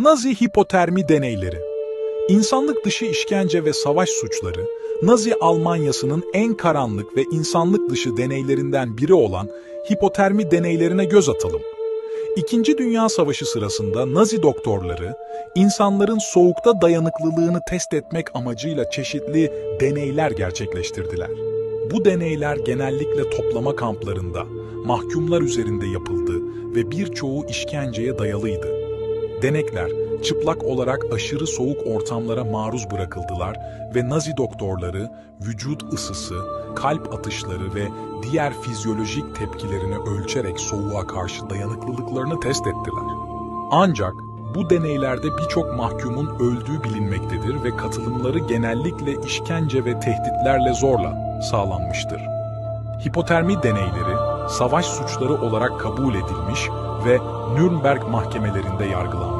Nazi hipotermi deneyleri İnsanlık dışı işkence ve savaş suçları, Nazi Almanyası'nın en karanlık ve insanlık dışı deneylerinden biri olan hipotermi deneylerine göz atalım. İkinci Dünya Savaşı sırasında Nazi doktorları, insanların soğukta dayanıklılığını test etmek amacıyla çeşitli deneyler gerçekleştirdiler. Bu deneyler genellikle toplama kamplarında, mahkumlar üzerinde yapıldı ve birçoğu işkenceye dayalıydı. Denekler çıplak olarak aşırı soğuk ortamlara maruz bırakıldılar ve Nazi doktorları vücut ısısı, kalp atışları ve diğer fizyolojik tepkilerini ölçerek soğuğa karşı dayanıklılıklarını test ettiler. Ancak bu deneylerde birçok mahkumun öldüğü bilinmektedir ve katılımları genellikle işkence ve tehditlerle zorla sağlanmıştır. Hipotermi deneyleri savaş suçları olarak kabul edilmiş ve Nürnberg mahkemelerinde yargılanmıştır.